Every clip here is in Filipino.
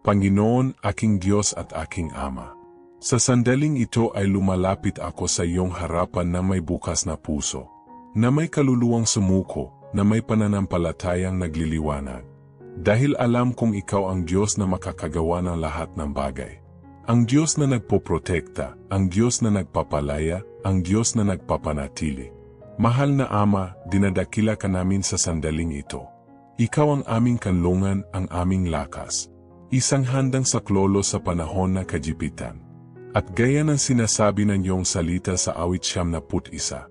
Panginoon, aking Diyos at aking Ama. Sa sandaling ito ay lumalapit ako sa iyong harapan na may bukas na puso, na may kaluluwang sumuko, na may pananampalatayang nagliliwanag. Dahil alam kong ikaw ang Diyos na makakagawa ng lahat ng bagay. Ang Diyos na nagpoprotekta, ang Diyos na nagpapalaya, ang Diyos na nagpapanatili. Mahal na Ama, dinadakila ka namin sa sandaling ito. Ikaw ang aming kanlungan, ang aming lakas. Isang handang saklolo sa panahon na kajipitan. At gaya ng sinasabi ng iyong salita sa awit siyam na put isa,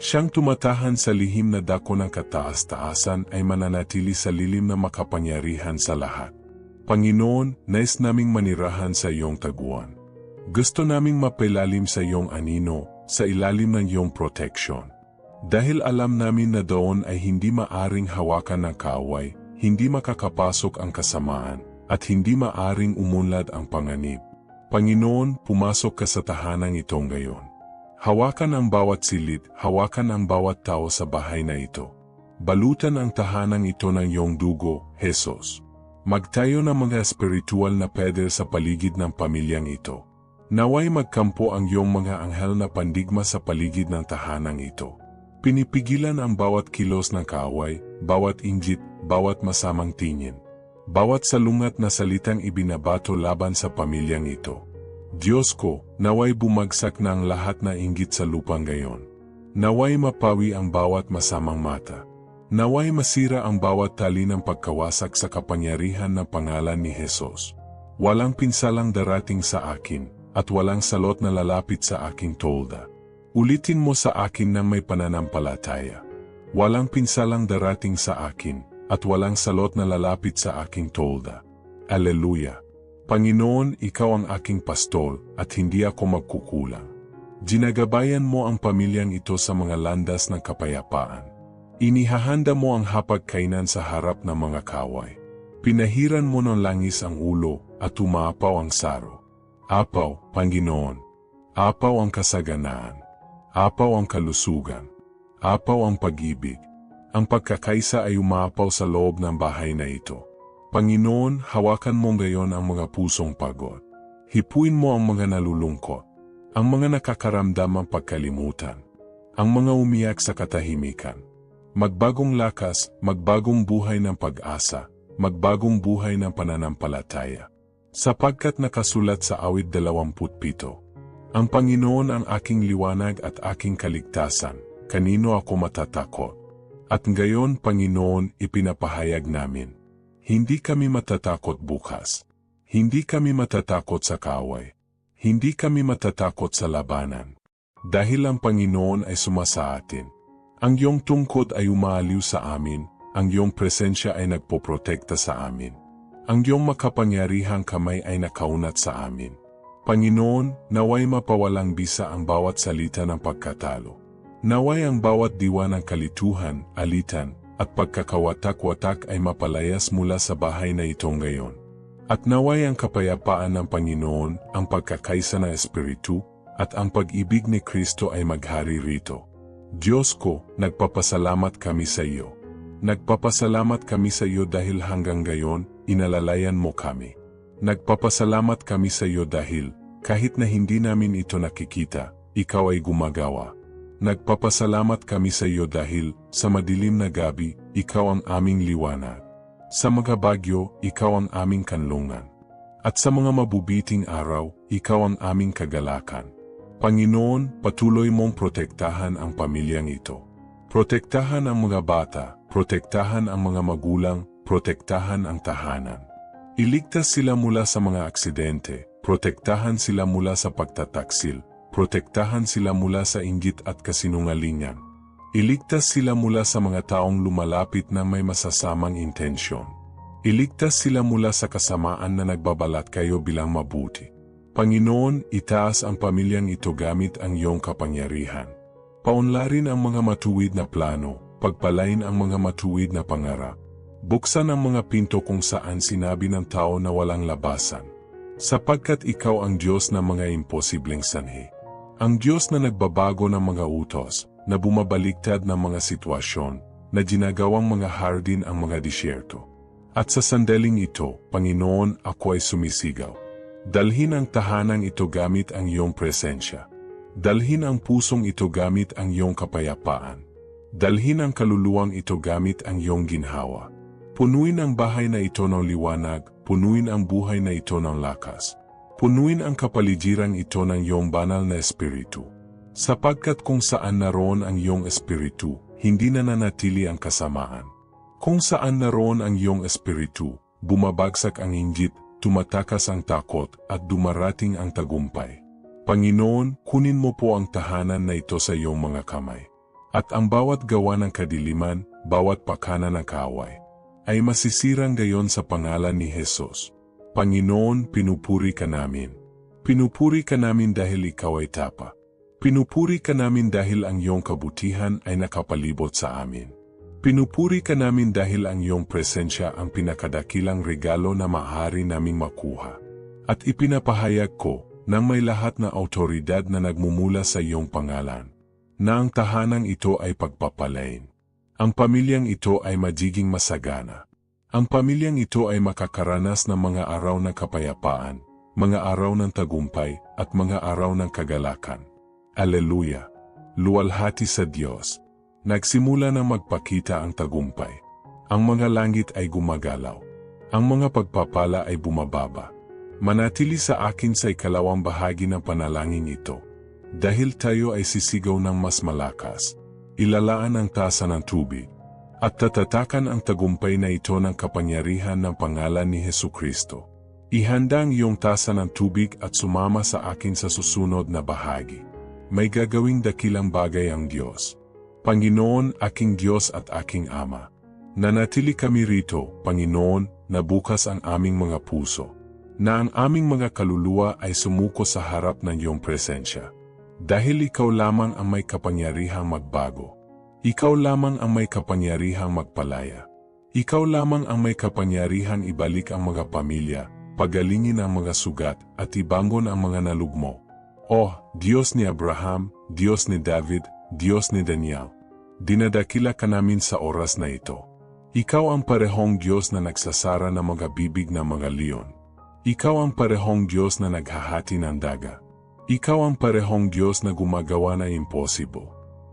Siyang tumatahan sa lihim na dako ng kataas-taasan ay mananatili sa lilim na makapangyarihan sa lahat. Panginoon, nais naming manirahan sa iyong taguan. Gusto naming mapailalim sa iyong anino, sa ilalim ng iyong protection. Dahil alam namin na doon ay hindi maaring hawakan ng kaaway, hindi makakapasok ang kasamaan, at hindi maaring umunlad ang panganib. Panginoon, pumasok ka sa tahanang itong gayon. Hawakan ang bawat silid, hawakan ang bawat tao sa bahay na ito. Balutan ang tahanang ito ng iyong dugo, Jesus. Magtayo ng mga spiritual na peder sa paligid ng pamilyang ito. Naway magkampo ang iyong mga anghel na pandigma sa paligid ng tahanang ito. Pinipigilan ang bawat kilos ng kaaway, bawat inggit, bawat masamang tingin. Bawat salungat na salitang ibinabato laban sa pamilyang ito. Diyos ko, naway bumagsak na ang lahat na inggit sa lupang gayon. Naway mapawi ang bawat masamang mata. Naway masira ang bawat tali ng pagkawasak sa kapangyarihan ng pangalan ni Jesus. Walang pinsalang darating sa akin, at walang salot na lalapit sa aking tolda. Ulitin mo sa akin na may pananampalataya. Walang pinsalang darating sa akin, at walang salot na lalapit sa aking tolda. Aleluya! Panginoon, ikaw ang aking pastol at hindi ako magkukulang. Ginagabayan mo ang pamilyang ito sa mga landas ng kapayapaan. Inihahanda mo ang hapagkainan sa harap ng mga kaway. Pinahiran mo ng langis ang ulo at umapaw ang saro. Apaw, Panginoon. Apaw ang kasaganaan. Apaw ang kalusugan. Apaw ang pag-ibig. Ang pagkakaisa ay umapaw sa loob ng bahay na ito. Panginoon, hawakan mo ngayon ang mga pusong pagod. Hipuin mo ang mga nalulungkot, ang mga nakakaramdam ang pagkalimutan, ang mga umiyak sa katahimikan. Magbagong lakas, magbagong buhay ng pag-asa, magbagong buhay ng pananampalataya. Sapagkat nakasulat sa awit 27, Ang Panginoon ang aking liwanag at aking kaligtasan, kanino ako matatakot? At ngayon, Panginoon, ipinapahayag namin hindi kami matatakot bukas. Hindi kami matatakot sa kaway. Hindi kami matatakot sa labanan. Dahil ang Panginoon ay sumasa atin. Ang iyong tungkod ay umaaliw sa amin, ang iyong presensya ay nagpoprotekta sa amin. Ang iyong makapangyarihang kamay ay nakaunat sa amin. Panginoon, naway mapawalang bisa ang bawat salita ng pagkatalo. Naway ang bawat diwa ng kalituhan, alitan, at pagkakawatak-watak ay mapalayas mula sa bahay na ito ngayon. At naway ang kapayapaan ng Panginoon, ang pagkakaisa ng Espiritu, at ang pag-ibig ni Kristo ay maghari rito. Diyos ko, nagpapasalamat kami sa iyo. Nagpapasalamat kami sa iyo dahil hanggang gayon, inalalayan mo kami. Nagpapasalamat kami sa iyo dahil, kahit na hindi namin ito nakikita, ikaw ay gumagawa. Nagpapasalamat kami sa iyo dahil, sa madilim na gabi, ikaw ang aming liwanag. Sa mga bagyo, ikaw ang aming kanlungan. At sa mga mabubiting araw, ikaw ang aming kagalakan. Panginoon, patuloy mong protektahan ang pamilyang ito. Protektahan ang mga bata, protektahan ang mga magulang, protektahan ang tahanan. Iligtas sila mula sa mga aksidente, protektahan sila mula sa pagtataksil, protektahan sila mula sa inggit at kasinungalingan. Iligtas sila mula sa mga taong lumalapit na may masasamang intensyon. Iligtas sila mula sa kasamaan na nagbabalat kayo bilang mabuti. Panginoon, itaas ang pamilyang ito gamit ang iyong kapangyarihan. Paunlarin ang mga matuwid na plano, pagpalain ang mga matuwid na pangarap. Buksan ang mga pinto kung saan sinabi ng tao na walang labasan. Sapagkat ikaw ang Diyos ng mga imposibleng sanhi. Ang Diyos na nagbabago ng mga utos, na bumabaligtad ng mga sitwasyon, na ginagawang mga hardin ang mga disyerto. At sa sandaling ito, Panginoon, ako ay sumisigaw. Dalhin ang tahanang ito gamit ang iyong presensya. Dalhin ang pusong ito gamit ang iyong kapayapaan. Dalhin ang kaluluwang ito gamit ang iyong ginhawa. Punuin ang bahay na ito ng liwanag, punuin ang buhay na ito ng lakas. Punuin ang kapaligiran ito ng iyong banal na espiritu. Sapagkat kung saan naroon ang iyong espiritu, hindi na nanatili ang kasamaan. Kung saan naroon ang iyong espiritu, bumabagsak ang inggit, tumatakas ang takot at dumarating ang tagumpay. Panginoon, kunin mo po ang tahanan na ito sa iyong mga kamay. At ang bawat gawa ng kadiliman, bawat pakana ng kaaway, ay masisirang gayon sa pangalan ni Jesus. Panginoon, pinupuri ka namin. Pinupuri ka namin dahil ikaw ay tapa. Pinupuri ka namin dahil ang iyong kabutihan ay nakapalibot sa amin. Pinupuri ka namin dahil ang iyong presensya ang pinakadakilang regalo na maaari naming makuha. At ipinapahayag ko nang may lahat na autoridad na nagmumula sa iyong pangalan, na ang tahanang ito ay pagpapalain. Ang pamilyang ito ay magiging masagana. Ang pamilyang ito ay makakaranas ng mga araw ng kapayapaan, mga araw ng tagumpay, at mga araw ng kagalakan. Aleluya! Luwalhati sa Diyos. Nagsimula na magpakita ang tagumpay. Ang mga langit ay gumagalaw. Ang mga pagpapala ay bumababa. Manatili sa akin sa ikalawang bahagi ng panalangin ito. Dahil tayo ay sisigaw ng mas malakas. Ilalaan ang tasa ng tubig. At tatatakan ang tagumpay na ito ng kapangyarihan ng pangalan ni Heso Kristo. Ihanda ang iyong tasa ng tubig at sumama sa akin sa susunod na bahagi. May gagawing dakilang bagay ang Diyos. Panginoon, aking Diyos at aking Ama. Nanatili kami rito, Panginoon, na bukas ang aming mga puso. Na ang aming mga kaluluwa ay sumuko sa harap ng iyong presensya. Dahil ikaw lamang ang may kapangyarihang magbago. Ikaw lamang ang may kapangyarihang magpalaya. Ikaw lamang ang may kapangyarihang ibalik ang mga pamilya, pagalingin ang mga sugat, at ibangon ang mga nalugmo. Oh, Diyos ni Abraham, Diyos ni David, Diyos ni Daniel, dinadakila ka namin sa oras na ito. Ikaw ang parehong Diyos na nagsasara ng mga bibig ng mga leon. Ikaw ang parehong Diyos na naghahati ng daga. Ikaw ang parehong Diyos na gumagawa na impossible.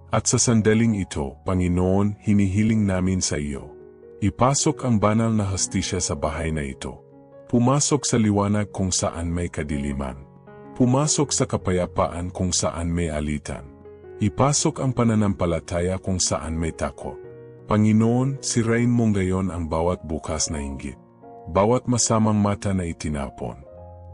At sa sandaling ito, Panginoon, hinihiling namin sa iyo. Ipasok ang banal na hastisya sa bahay na ito. Pumasok sa liwanag kung saan may kadiliman. Pumasok sa kapayapaan kung saan may alitan. Ipasok ang pananampalataya kung saan may takot. Panginoon, sirain mong gayon ang bawat bukas na inggit. Bawat masamang mata na itinapon.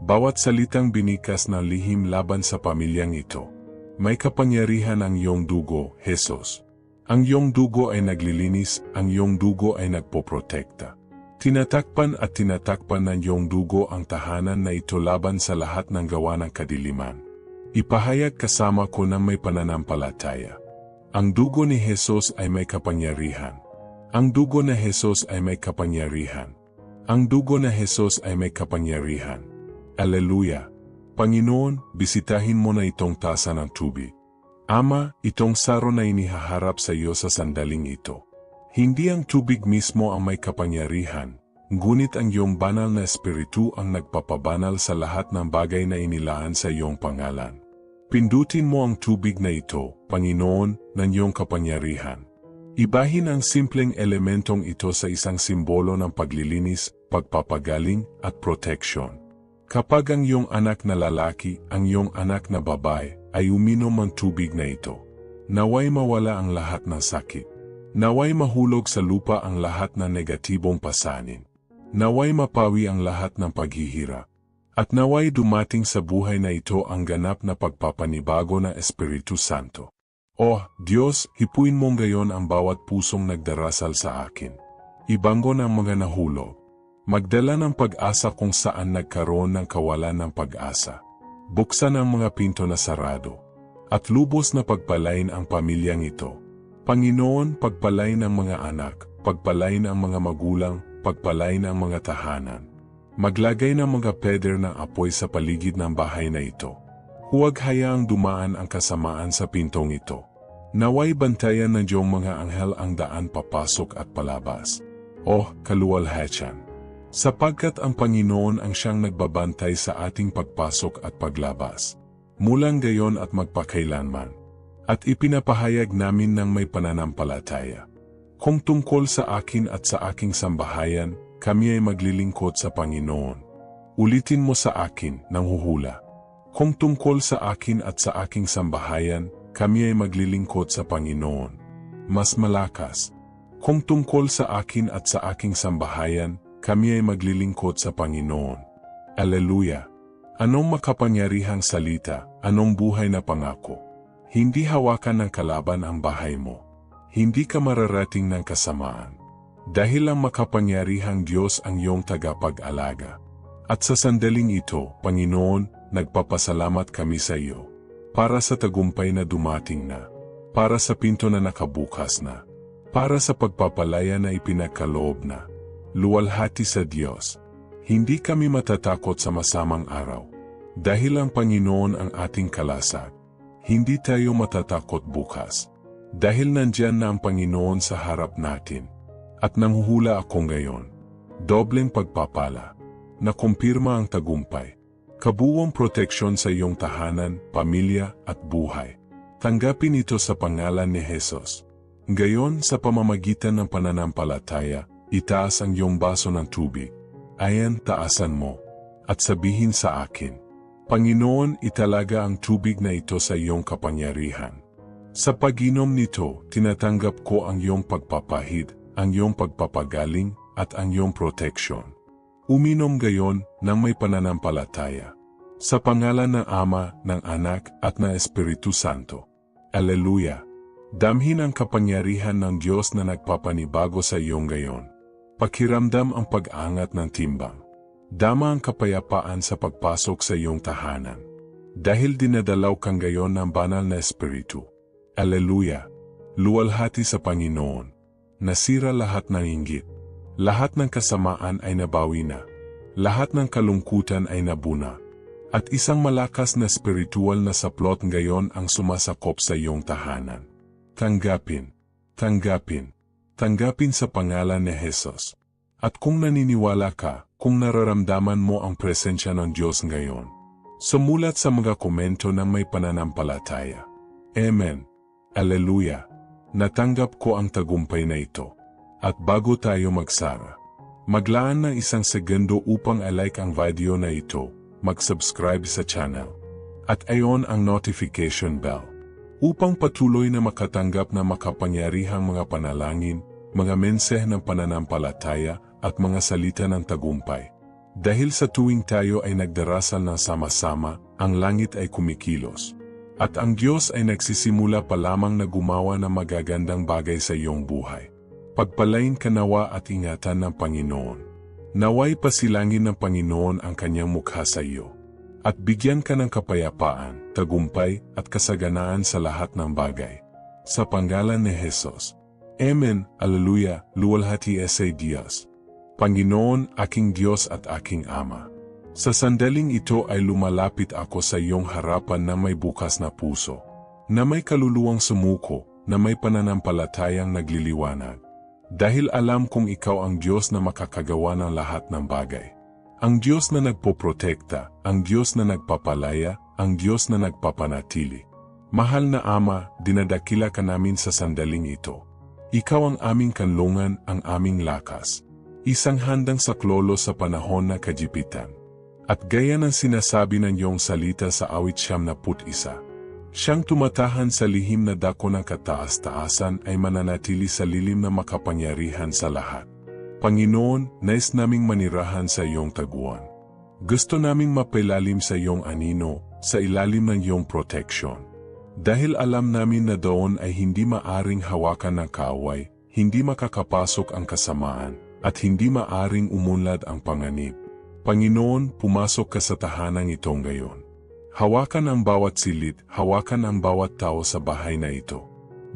Bawat salitang binikas na lihim laban sa pamilyang ito. May kapangyarihan ang iyong dugo, Jesus. Ang iyong dugo ay naglilinis, ang iyong dugo ay nagpoprotekta. Tinatakpan at tinatakpan ng iyong dugo ang tahanan na ito laban sa lahat ng gawa ng kadiliman. Ipahayag kasama ko na may pananampalataya. Ang dugo ni Jesus ay may kapangyarihan. Ang dugo na Jesus ay may kapangyarihan. Ang dugo na Jesus ay may kapangyarihan. Aleluya! Panginoon, bisitahin mo na itong tasa ng tubig. Ama, itong saro na inihaharap sa iyo sa sandaling ito. Hindi ang tubig mismo ang may kapangyarihan, ngunit ang iyong banal na espiritu ang nagpapabanal sa lahat ng bagay na inilaan sa iyong pangalan. Pindutin mo ang tubig na ito, Panginoon, ng iyong kapangyarihan. Ibahin ang simpleng elementong ito sa isang simbolo ng paglilinis, pagpapagaling, at protection. Kapag ang iyong anak na lalaki, ang iyong anak na babae, ay uminom ang tubig na ito, naway mawala ang lahat ng sakit. Naway mahulog sa lupa ang lahat ng negatibong pasanin. Naway mapawi ang lahat ng paghihirap. At naway dumating sa buhay na ito ang ganap na pagpapanibago ng Espiritu Santo. Oh, Diyos, hipuin mong gayon ang bawat pusong nagdarasal sa akin. Ibanggo ng mga nahulog. Magdala ng pag-asa kung saan nagkaroon ng kawalan ng pag-asa. Buksan ang mga pinto na sarado. At lubos na pagpalain ang pamilyang ito. Panginoon, pagpalain ang mga anak, pagpalain ang mga magulang, pagpalain ang mga tahanan. Maglagay ng mga peder ng apoy sa paligid ng bahay na ito. Huwag hayaang dumaan ang kasamaan sa pintong ito. Naway bantayan ng Diyong mga anghel ang daan papasok at palabas. O kaluwalhatian. Sapagkat ang Panginoon ang siyang nagbabantay sa ating pagpasok at paglabas. Mulang gayon at magpakailanman. At ipinapahayag namin ng may pananampalataya. Kung tungkol sa akin at sa aking sambahayan, kami ay maglilingkod sa Panginoon. Ulitin mo sa akin, nang huhula. Kung tungkol sa akin at sa aking sambahayan, kami ay maglilingkod sa Panginoon. Mas malakas. Kung tungkol sa akin at sa aking sambahayan, kami ay maglilingkod sa Panginoon. Aleluya! Anong makapangyarihang salita, anong buhay na pangako? Hindi hawakan ng kalaban ang bahay mo. Hindi ka mararating ng kasamaan. Dahil ang makapangyarihang Diyos ang iyong tagapag-alaga. At sa sandaling ito, Panginoon, nagpapasalamat kami sa iyo. Para sa tagumpay na dumating na. Para sa pinto na nakabukas na. Para sa pagpapalaya na ipinagkaloob na. Luwalhati sa Diyos. Hindi kami matatakot sa masamang araw. Dahil ang Panginoon ang ating kalasag. Hindi tayo matatakot bukas. Dahil nandyan na ang Panginoon sa harap natin. At nanghuhula ako ngayon. Dobleng pagpapala. Nakumpirma ang tagumpay kabuwang proteksyon sa iyong tahanan, pamilya at buhay. Tanggapin ito sa pangalan ni Jesus. Gayon sa pamamagitan ng pananampalataya, itaas ang iyong baso ng tubig. Ayan taasan mo. At sabihin sa akin, Panginoon italaga ang tubig na ito sa iyong kapangyarihan. Sa paginom nito, tinatanggap ko ang iyong pagpapahid, ang iyong pagpapagaling, at ang iyong proteksyon. Uminom gayon ng may pananampalataya. Sa pangalan ng Ama, ng Anak, at ng Espiritu Santo. Aleluya! Damhin ang kapangyarihan ng Diyos na nagpapanibago sa iyong gayon. Pakiramdam ang pag-angat ng timbang. Dama ang kapayapaan sa pagpasok sa iyong tahanan. Dahil dinadalaw kang gayon ng banal na Espiritu. Aleluya! Luwalhati sa Panginoon. Nasira lahat ng inggit lahat ng kasamaan ay nabawi na. Lahat ng kalungkutan ay nabuna. At isang malakas na spiritual na saplot ngayon ang sumasakop sa iyong tahanan. Tanggapin, tanggapin, tanggapin sa pangalan ni Jesus. At kung naniniwala ka, kung nararamdaman mo ang presensya ng Diyos ngayon, sumulat sa mga komento ng may pananampalataya. Amen. Alleluia. Natanggap ko ang tagumpay na ito. At bago tayo magsara, maglaan ng isang segundo upang i-like ang video na ito, mag-subscribe sa channel, at ayon ang notification bell, upang patuloy na makatanggap na makapangyarihang mga panalangin, mga mensahe ng pananampalataya, at mga salita ng tagumpay. Dahil sa tuwing tayo ay nagdarasal ng sama-sama, ang langit ay kumikilos. At ang Diyos ay nagsisimula pa lamang na gumawa ng magagandang bagay sa iyong buhay. Pagpalain ka nawa at ingatan ng Panginoon. Naway pasilangin ng Panginoon ang kanyang mukha sa iyo. At bigyan ka ng kapayapaan, tagumpay, at kasaganaan sa lahat ng bagay. Sa panggalan ni Jesus. Amen, Alleluia, luwalhati sa Diyos. Panginoon, aking Diyos at aking Ama. Sa sandaling ito ay lumalapit ako sa iyong harapan na may bukas na puso, na may kaluluwang sumuko, na may pananampalatayang nagliliwanag. Dahil alam kong ikaw ang Diyos na makakagawa ng lahat ng bagay. Ang Diyos na nagpoprotekta, ang Diyos na nagpapalaya, ang Diyos na nagpapanatili. Mahal na Ama, dinadakila ka namin sa sandaling ito. Ikaw ang aming kanlungan, ang aming lakas. Isang handang saklolo sa panahon na kajipitan. At gaya ng sinasabi ng iyong salita sa awit siyam na put isa, Siyang tumatahan sa lihim na dako ng kataas-taasan ay mananatili sa lilim na makapangyarihan sa lahat. Panginoon, nais naming manirahan sa iyong taguan. Gusto naming mapailalim sa iyong anino, sa ilalim ng iyong protection. Dahil alam namin na doon ay hindi maaring hawakan ng kaaway, hindi makakapasok ang kasamaan, at hindi maaring umunlad ang panganib. Panginoon, pumasok ka sa tahanang itong gayon. Hawakan ang bawat silid, hawakan ang bawat tao sa bahay na ito.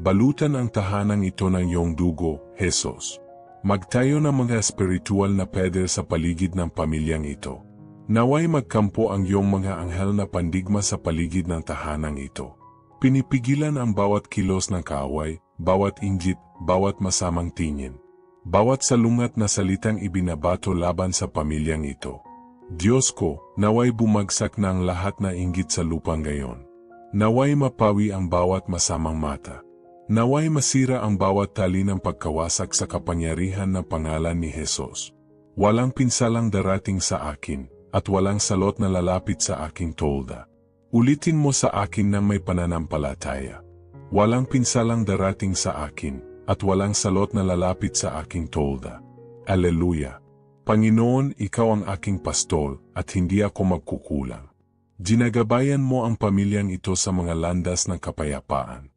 Balutan ang tahanang ito ng iyong dugo, Jesus. Magtayo ng mga spiritual na peder sa paligid ng pamilyang ito. Naway magkampo ang iyong mga anghel na pandigma sa paligid ng tahanang ito. Pinipigilan ang bawat kilos ng kaaway, bawat inggit, bawat masamang tingin. Bawat salungat na salitang ibinabato laban sa pamilyang ito. Diyos ko, naway bumagsak na ang lahat na inggit sa lupang gayon. Naway mapawi ang bawat masamang mata. Naway masira ang bawat tali ng pagkawasak sa kapangyarihan ng pangalan ni Jesus. Walang pinsalang darating sa akin, at walang salot na lalapit sa aking tolda. Ulitin mo sa akin na may pananampalataya. Walang pinsalang darating sa akin, at walang salot na lalapit sa aking tolda. Aleluya! Panginoon, Ikaw ang aking pastol, at hindi ako magkukulang. Ginagabayan mo ang pamilyang ito sa mga landas ng kapayapaan.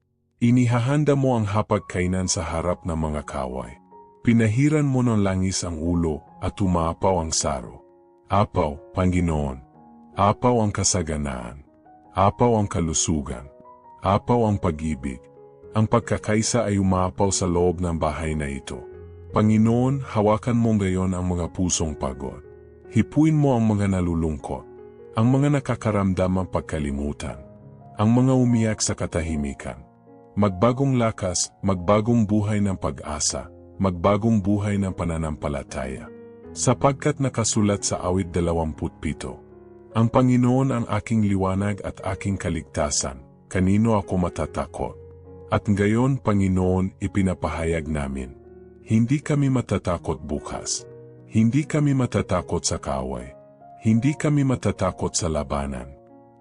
Inihahanda mo ang hapagkainan sa harap ng mga kaway. Pinahiran mo ng langis ang ulo at umapaw ang saro. Apaw, Panginoon. Apaw ang kasaganaan. Apaw ang kalusugan. Apaw ang pag-ibig. Ang pagkakaisa ay umapaw sa loob ng bahay na ito. Panginoon, hawakan mo ngayon ang mga pusong pagod. Hipuin mo ang mga nalulungkot. Ang mga nakakaramdam ng pagkalimutan. Ang mga umiyak sa katahimikan Magbagong lakas, magbagong buhay ng pag-asa, magbagong buhay ng pananampalataya. Sapagkat nakasulat sa awit 27, Ang Panginoon ang aking liwanag at aking kaligtasan, kanino ako matatakot? At ngayon, Panginoon, ipinapahayag namin. Hindi kami matatakot bukas. Hindi kami matatakot sa kaway. Hindi kami matatakot sa labanan.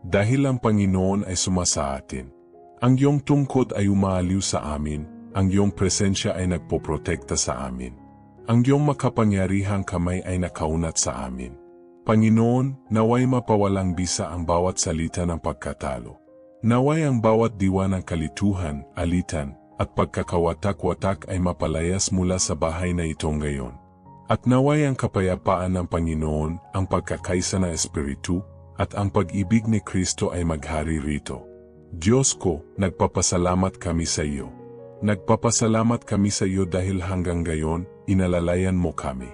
Dahil ang Panginoon ay sumasa atin. Ang iyong tungkod ay umaaliw sa amin, ang iyong presensya ay nagpoprotekta sa amin. Ang iyong makapangyarihang kamay ay nakaunat sa amin. Panginoon, naway mapawalang bisa ang bawat salita ng pagkatalo. Naway ang bawat diwa ng kalituhan, alitan, at pagkakawatak-watak ay mapalayas mula sa bahay na ito ngayon. At naway ang kapayapaan ng Panginoon, ang pagkakaisa ng Espiritu, at ang pag-ibig ni Kristo ay maghari rito. Diyos ko, nagpapasalamat kami sa iyo. Nagpapasalamat kami sa iyo dahil hanggang gayon, inalalayan mo kami.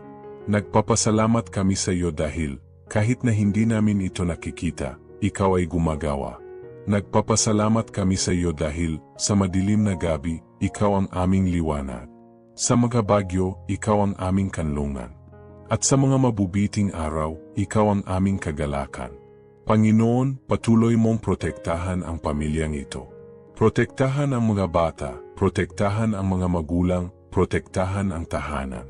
Nagpapasalamat kami sa iyo dahil, kahit na hindi namin ito nakikita, ikaw ay gumagawa. Nagpapasalamat kami sa iyo dahil, sa madilim na gabi, ikaw ang aming liwanag. Sa mga bagyo, ikaw ang aming kanlungan. At sa mga mabubiting araw, ikaw ang aming kagalakan. Panginoon, patuloy mong protektahan ang pamilyang ito. Protektahan ang mga bata, protektahan ang mga magulang, protektahan ang tahanan.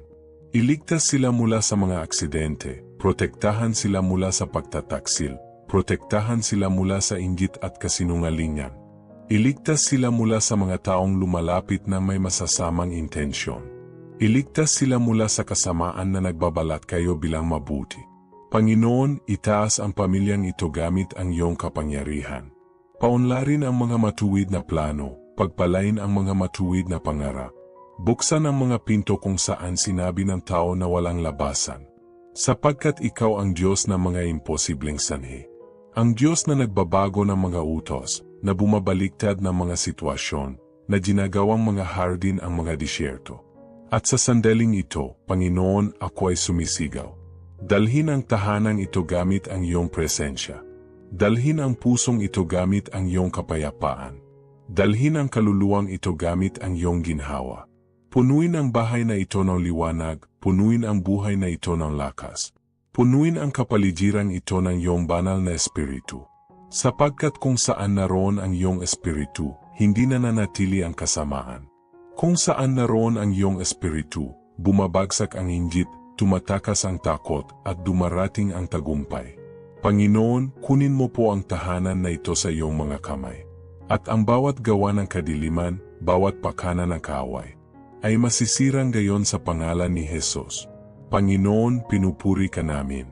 Iligtas sila mula sa mga aksidente, protektahan sila mula sa pagtataksil, protektahan sila mula sa inggit at kasinungalingan. Iligtas sila mula sa mga taong lumalapit na may masasamang intensyon. Iligtas sila mula sa kasamaan na nagbabalat kayo bilang mabuti. Panginoon, itaas ang pamilyang ito gamit ang iyong kapangyarihan. Paunlarin ang mga matuwid na plano, pagpalain ang mga matuwid na pangarap. Buksan ang mga pinto kung saan sinabi ng tao na walang labasan. Sapagkat ikaw ang Diyos ng mga imposibleng sanhi. Ang Diyos na nagbabago ng mga utos, na bumabaliktad ng mga sitwasyon, na ginagawang mga hardin ang mga disyerto. At sa sandaling ito, Panginoon, ako ay sumisigaw. Dalhin ang tahanang ito gamit ang iyong presensya. Dalhin ang pusong ito gamit ang iyong kapayapaan. Dalhin ang kaluluwang ito gamit ang iyong ginhawa. Punuin ang bahay na ito ng liwanag, punuin ang buhay na ito ng lakas. Punuin ang kapaligiran ito ng iyong banal na espiritu. Sapagkat kung saan naroon ang iyong espiritu, hindi na nanatili ang kasamaan. Kung saan naroon ang iyong espiritu, bumabagsak ang inggit, tumatakas ang takot at dumarating ang tagumpay. Panginoon, kunin mo po ang tahanan na ito sa iyong mga kamay. At ang bawat gawa ng kadiliman, bawat pakana ng kaaway, ay masisirang gayon sa pangalan ni Jesus. Panginoon, pinupuri ka namin.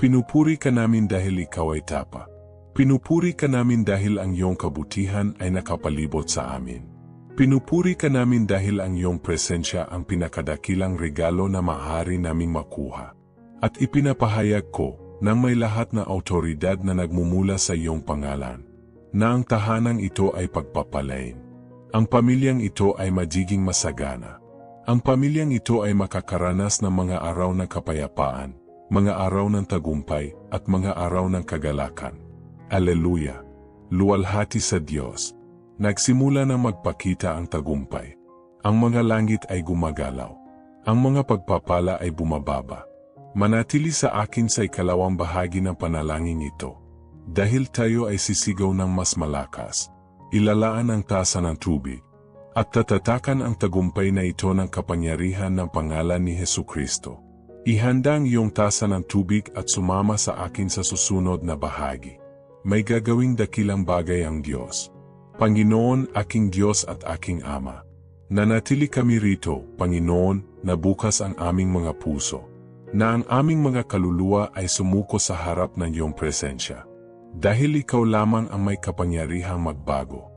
Pinupuri ka namin dahil ikaw ay tapa. Pinupuri ka namin dahil ang iyong kabutihan ay nakapalibot sa amin. Pinupuri ka namin dahil ang iyong presensya ang pinakadakilang regalo na maaari naming makuha. At ipinapahayag ko nang may lahat na autoridad na nagmumula sa iyong pangalan, na ang tahanang ito ay pagpapalain. Ang pamilyang ito ay magiging masagana. Ang pamilyang ito ay makakaranas ng mga araw ng kapayapaan, mga araw ng tagumpay, at mga araw ng kagalakan. Aleluya! Luwalhati sa Diyos. Nagsimula na magpakita ang tagumpay. Ang mga langit ay gumagalaw. Ang mga pagpapala ay bumababa. Manatili sa akin sa ikalawang bahagi ng panalangin ito. Dahil tayo ay sisigaw ng mas malakas, ilalaan ang tasa ng tubig, at tatatakan ang tagumpay na ito ng kapangyarihan ng pangalan ni Hesu Kristo. Ihanda ang iyong tasa ng tubig at sumama sa akin sa susunod na bahagi. May gagawing dakilang bagay ang Diyos. Panginoon, aking Diyos at aking Ama. Nanatili kami rito, Panginoon, na bukas ang aming mga puso. Na ang aming mga kaluluwa ay sumuko sa harap ng iyong presensya. Dahil ikaw lamang ang may kapangyarihang magbago.